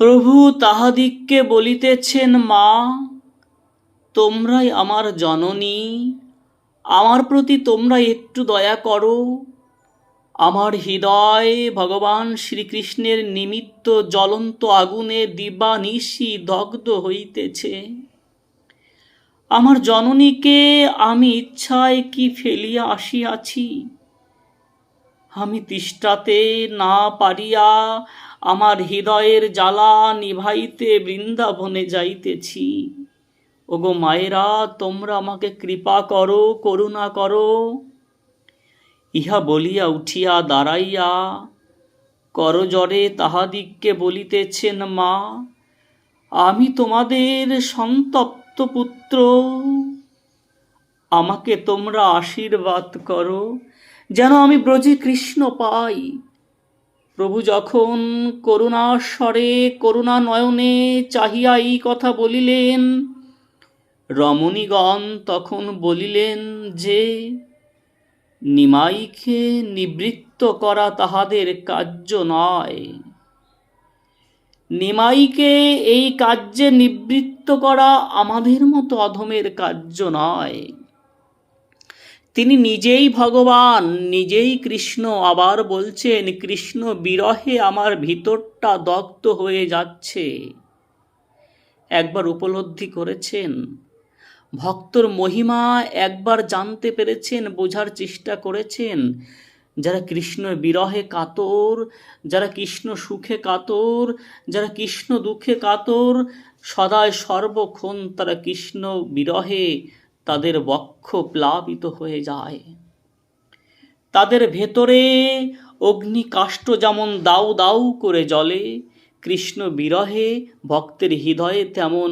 প্রভু তাহাদিগকে বলিতেছেন, মা, তোমরাই আমার জননী, আমার প্রতি তোমরা একটু দয়া করো। আমার হৃদয় ভগবান শ্রীকৃষ্ণের নিমিত্ত জ্বলন্ত আগুনে দিবানিশি দগ্ধ হইতেছে। আমার জননীকে আমি ইচ্ছায় কি ফেলিয়া আসিয়াছি? আমি তিষ্ঠাতে না পারিয়া আমার হৃদয়ের জ্বালা নিভাইতে বৃন্দাবনে যাইতেছি। ওগো মায়েরা, তোমরা আমাকে কৃপা করো, করুণা করো। ইহা বলিয়া উঠিয়া দাঁড়াইয়া করজরে তাহাদিগকে বলিতেছেন, মা, আমি তোমাদের সন্তপ্ত পুত্র। আমাকে তোমরা আশীর্বাদ করো। যেন আমি ব্রজে কৃষ্ণ পাই। প্রভু যখন করুণাস্বরে করুণা নয়নে চাহিয়া এই কথা বলিলেন, রমণীগণ তখন বলিলেন যে, নিমাইকে নিবৃত্ত করা তাহাদের কার্য নয়। নিমাইকে এই কার্যে নিবৃত্ত করা আমাদের মতো অধমের কার্য নয়। তিনি নিজেই ভগবান, নিজেই কৃষ্ণ। আবার বলছেন, কৃষ্ণ বিরহে আমার ভিতরটা দগ্ধ হয়ে যাচ্ছে। একবার উপলব্ধি করেছেন। ভক্তর মহিমা একবার জানতে পেরেছেন, বোঝার চেষ্টা করেছেন। যারা কৃষ্ণ বিরহে কাতর, যারা কৃষ্ণ সুখে কাতর, যারা কৃষ্ণ দুঃখে কাতর, সদায় সর্বক্ষণ তারা কৃষ্ণ বিরহে তাদের বক্ষ প্লাবিত হয়ে যায়। তাদের ভেতরে অগ্নি কাষ্ঠ যেমন দাউ দাউ করে জ্বলে, কৃষ্ণ বিরহে ভক্তের হৃদয়ে তেমন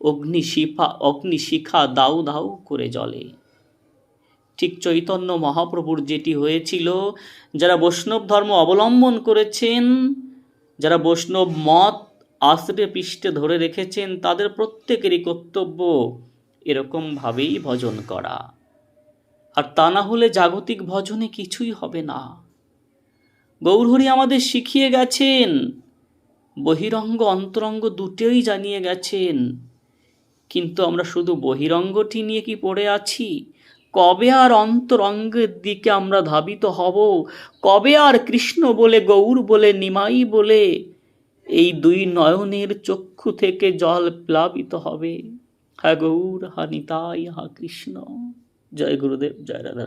অগ্নিশিফা, অগ্নিশিখা দাউ দাউ করে জ্বলে। ঠিক চৈতন্য মহাপ্রভুর যেটি হয়েছিল, যারা বৈষ্ণব ধর্ম অবলম্বন করেছেন, যারা বৈষ্ণব মত আশ্রে পৃষ্ঠে ধরে রেখেছেন, তাদের প্রত্যেকেরই কর্তব্য এরকমভাবেই ভজন করা। আর তা না হলে জাগতিক ভজনে কিছুই হবে না। গৌরহরি আমাদের শিখিয়ে গেছেন, বহিরঙ্গ অন্তরঙ্গ দুটোই জানিয়ে গেছেন। কিন্তু আমরা শুধু বহিরঙ্গটি নিয়ে কি পড়ে আছি? কবে আর অন্তরঙ্গের দিকে আমরা ধাবিত হব? কবে আর কৃষ্ণ বলে, গৌর বলে, নিমাই বলে, এই দুই নয়নের চক্ষু থেকে জল প্লাবিত হবে? হা গৌর হা নিতাই হা কৃষ্ণ। জয় গুরুদেব জয় রাধা